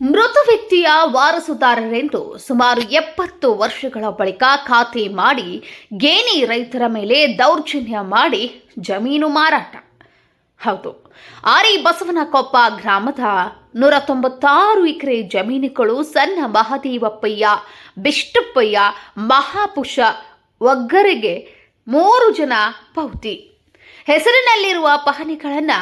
ಮೃತ ವ್ಯಕ್ತಿಯ ವಾರಸುದಾರರೆಂದು ಸುಮಾರು ಎಪ್ಪತ್ತು ವರ್ಷಗಳ ಬಳಿಕ ಖಾತೆ ಮಾಡಿ ಗೇಣಿ ರೈತರ ಮೇಲೆ ದೌರ್ಜನ್ಯ ಮಾಡಿ ಜಮೀನು ಮಾರಾಟ. ಹೌದು, ಆರಿ ಬಸವನಕೊಪ್ಪ ಗ್ರಾಮದ ನೂರ ತೊಂಬತ್ತಾರು ಎಕರೆ ಜಮೀನುಗಳು ಸಣ್ಣ ಮಹದೇವಪ್ಪಯ್ಯ, ಬಿಷ್ಟಪ್ಪಯ್ಯ, ಮಹಾಪುಷ, ಒಗ್ಗರಿಗೆ ಮೂರು ಜನ ಪೌತಿ. ಹೆಸರಿನಲ್ಲಿರುವ ಪಹಣಿಗಳನ್ನು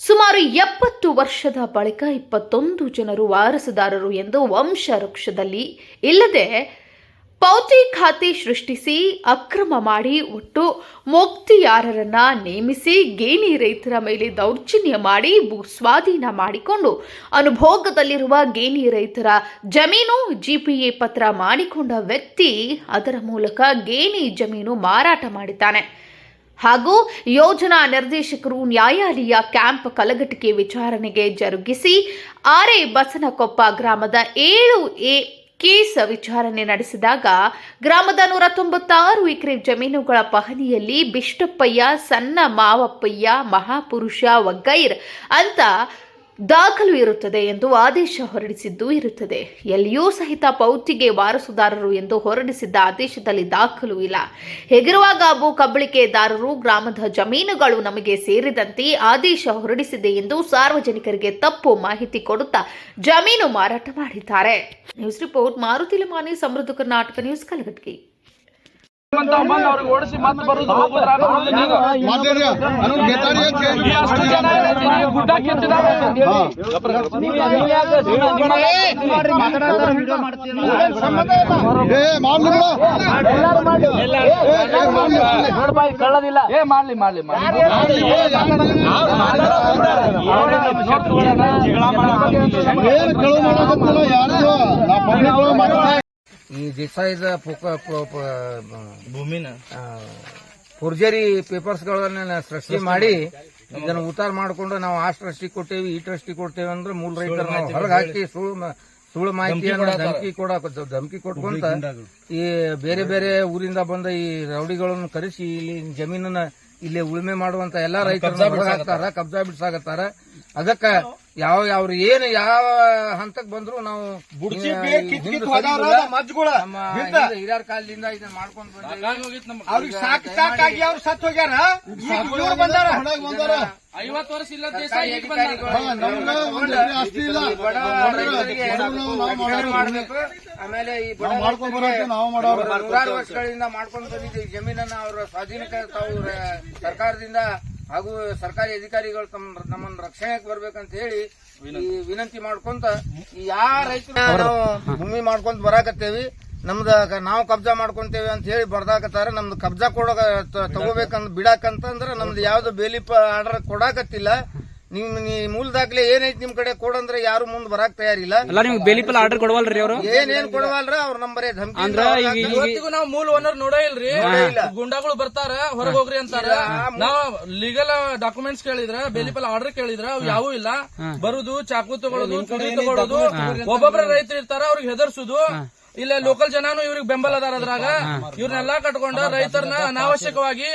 ಸುಮಾರು ಎಪ್ಪತ್ತು ವರ್ಷದ ಬಳಿಕ ಇಪ್ಪತ್ತೊಂದು ಜನರು ವಾರಸುದಾರರು ಎಂದು ವಂಶ ವೃಕ್ಷದಲ್ಲಿ ಇಲ್ಲದೆ ಪೌತಿ ಖಾತೆ ಸೃಷ್ಟಿಸಿ ಅಕ್ರಮ ಮಾಡಿ ಒಟ್ಟು ಮುಕ್ತಿಯಾರರನ್ನ ನೇಮಿಸಿ ಗೇಣಿ ರೈತರ ಮೇಲೆ ದೌರ್ಜನ್ಯ ಮಾಡಿ ಭೂ ಸ್ವಾಧೀನ ಮಾಡಿಕೊಂಡು ಅನುಭೋಗದಲ್ಲಿರುವ ಗೇಣಿ ರೈತರ ಜಮೀನು ಜಿಪಿಎ ಪತ್ರ ಮಾಡಿಕೊಂಡ ವ್ಯಕ್ತಿ ಅದರ ಮೂಲಕ ಗೇಣಿ ಜಮೀನು ಮಾರಾಟ ಮಾಡಿದ್ದಾನೆ. ಹಾಗೂ ಯೋಜನಾ ನಿರ್ದೇಶಕರು ನ್ಯಾಯಾಲಯ ಕ್ಯಾಂಪ್ ಕಲಘಟಕಿ ವಿಚಾರಣೆಗೆ ಜರುಗಿಸಿ ಆರೆ ಬಸನಕೊಪ್ಪ ಗ್ರಾಮದ ಏಳು ಎ ಕೇಸ್ ವಿಚಾರಣೆ ನಡೆಸಿದಾಗ ಗ್ರಾಮದ ನೂರ ತೊಂಬತ್ತಾರು ಎಕರೆ ಜಮೀನುಗಳ ಪಹಣಿಯಲ್ಲಿ ಬಿಷ್ಟಪ್ಪಯ್ಯ, ಸಣ್ಣ ಮಾವಪ್ಪಯ್ಯ, ಮಹಾಪುರುಷ ವಗ್ಗೈರ್ ಅಂತ ದಾಖಲು ಇರುತ್ತದೆ ಎಂದು ಆದೇಶ ಹೊರಡಿಸಿದ್ದು ಇರುತ್ತದೆ. ಎಲ್ಲಿಯೂ ಸಹಿತ ಪೌತಿಗೆ ವಾರಸುದಾರರು ಎಂದು ಹೊರಡಿಸಿದ್ದ ಆದೇಶದಲ್ಲಿ ದಾಖಲು ಇಲ್ಲ. ಹೇಗಿರುವಾಗ ಭೂ ಕಬಳಿಕೆದಾರರು ಗ್ರಾಮದ ಜಮೀನುಗಳು ನಮಗೆ ಸೇರಿದಂತೆ ಆದೇಶ ಹೊರಡಿಸಿದೆ ಎಂದು ಸಾರ್ವಜನಿಕರಿಗೆ ತಪ್ಪು ಮಾಹಿತಿ ಕೊಡುತ್ತಾ ಜಮೀನು ಮಾರಾಟ ಮಾಡಿದ್ದಾರೆ. ನ್ಯೂಸ್ ರಿಪೋರ್ಟ್ ಮಾರುತಿ ಲಮಾನಿ, ಸಮೃದ್ಧ ಕರ್ನಾಟಕ ನ್ಯೂಸ್ ಬಂದು ಅವ್ರಿಗೆ ಓಡಿಸಿ ಮತ್ತೆ ಬರುದು ಅಷ್ಟು ಜನ ಗುಡ್ಡ ಕಿತ್ತಿದಾವೆ. ಕಳ್ಳದಿಲ್ಲ. ಏ ಮಾಡ್ಲಿ ಮಾಡ್ಲಿ ಮಾಡ್ಲಿ. ಈ ದೇಸಾಯಿದ ಭೂಮಿನ? ಫೋರ್ಜರಿ ಪೇಪರ್ಸ್ಗಳನ್ನ ಸೃಷ್ಟಿ ಮಾಡಿ ಇದನ್ನ ಉತ್ತಾರ ಮಾಡಿಕೊಂಡು ನಾವು ಆ ಟ್ರಸ್ಟಿ ಕೊಟ್ಟೇವಿ ಈ ಟ್ರಸ್ಟಿ ಕೊಡ್ತೇವೆ ಅಂದ್ರೆ ಮೂಲ ರೈತರ ಹೊರಗೆ ಹಾಕಿ ಸುಳ್ಳು ಮಾಹಿತಿ ಮಾಹಿತಿಯನ್ನ ಧಮಕಿ ಕೊಡಕ ಧಮಕಿ ಕೊಟ್ಕೊಂತ ಈ ಬೇರೆ ಬೇರೆ ಊರಿಂದ ಬಂದ ಈ ರೌಡಿಗಳನ್ನು ಕರೆಸಿ ಇಲ್ಲಿ ಜಮೀನನ್ನ ಇಲ್ಲಿ ಉಳುಮೆ ಮಾಡುವಂತ ಎಲ್ಲಾ ರೈತರನ್ನ ಹೊರಗೆ ಹಾಕ್ತಾರ ಕಬ್ಜಾ ಬಿಡ್ಸಾಕತ್ತಾರ ಅದಕ್ಕ ಯಾವ ಯಾವ ಏನು ಯಾವ ಹಂತಕ್ ಬಂದ್ರು ನಾವು ಹಿಂದೆ ಹಿರಿಯರ ಕಾಲದಿಂದ ಇದನ್ನ ಮಾಡ್ಕೊಂಡ್. ಅವ್ರಿಗೆ ಸಾಕ್ ಸಾಕಾಗಿ ಅವ್ರು ಸತ್ ಹೋಗ್ಯಾರ. ಇವ್ರು ಬಂದಾರ. ಐವತ್ತು ವರ್ಷ ಇಲ್ಲ. ಮಾಡ್ಬೇಕು. ಆಮೇಲೆ ಈ ಬಡ ನಾವು ಮಾಡ್ಕೊಂಡ್ ಬರೋಕೆ ನಾವು ನೂರಾರು ವರ್ಷಗಳಿಂದ ಮಾಡ್ಕೊಂಡು ಬಂದಿದ್ದೀವಿ ಜಮೀನನ್ನ ಅವರ ಸ್ವಾಧೀನಕ್ಕೆ ತಾವು ರ- ಸರ್ಕಾರದಿಂದ ಹಾಗೂ ಸರ್ಕಾರಿ ಅಧಿಕಾರಿಗಳು ತಮ್ಮ ನಮ್ಮನ್ನ ರಕ್ಷಣೆಗೆ ಬರ್ಬೇಕಂತ ಹೇಳಿ ಈ ವಿನಂತಿ ಮಾಡ್ಕೊಂತ ಯಾವ ರೈತರು ನಾವು ಭೂಮಿ ಮಾಡ್ಕೊಂತ ಬರಾಕತ್ತೇವಿ. ನಮ್ದ ನಾವು ಕಬ್ಜಾ ಮಾಡ್ಕೊಂತೇವೆ ಅಂತ ಹೇಳಿ ಬರ್ದಾಕತ್ತಾರ. ನಮ್ದು ಕಬ್ಜಾ ಕೊಡ ತಗೋಬೇಕಂತ ಬಿಡಾಕಂತಂದ್ರ ನಮ್ದು ಯಾವ್ದು ಬೇಲಿಪ ಆರ್ಡರ್ ಕೊಡಾಕತ್ತಿಲ್ಲ. ನಿಮ್ ಮೂಲ ದಾಖಲೆ ಏನೈತಿ ನಿಮ್ ಕಡೆ ಕೊಡಂದ್ರೆ ಯಾರು ಮುಂದ್ ಬರಾಕ್ ತಯಾರಿಲ್ಲ? ಅಲ್ಲ ನಿಮ್ಗೆ ಬೆಲಿಪಲ್ ಆರ್ಡರ್ ಕೊಡವಲ್ರಿ ಅವರು? ಏನೇನ್ ಕೊಡವಲ್ರ? ಅವ್ರ ನಂಬರ್ ಧಮಕಿ ಅಂದ್ರ ಈಗ ಈಗ ಇವತ್ತಿಗೂ ನಾವು ಮೂಲ ಓನರ್ ನೋಡೇ ಇಲ್ರಿ. ಗುಂಡಾಗಳು ಬರ್ತಾರ ಹೊರಗ್ ಹೋಗ್ರಿ ಅಂತಾರ. ನಾವ್ ಲೀಗಲ್ ಡಾಕ್ಯುಮೆಂಟ್ಸ್ ಕೇಳಿದ್ರ ಬೆಲಿಪಲ್ ಆರ್ಡರ್ ಕೇಳಿದ್ರ ಅವ್ ಯಾವೂ ಇಲ್ಲ. ಬರುದು ಚಾಕು ತಗೊಳ್ಳೋದು ಚುಡಿ ತಗೊಳ್ಳೋದು ಒಬ್ಬೊಬ್ರ ರೈತರು ಇರ್ತಾರ ಅವ್ರಿಗೆ ಹೆದರ್ಸುದು. ಇಲ್ಲ ಲೋಕಲ್ ಜನಾನು ಇವ್ರಿಗೆ ಬೆಂಬಲ ಅದಾರ ಅದ್ರಾಗ. ಇವ್ರನ್ನೆಲ್ಲಾ ಕಟ್ಕೊಂಡ ರೈತರನ್ನ ಅನಾವಶ್ಯಕವಾಗಿ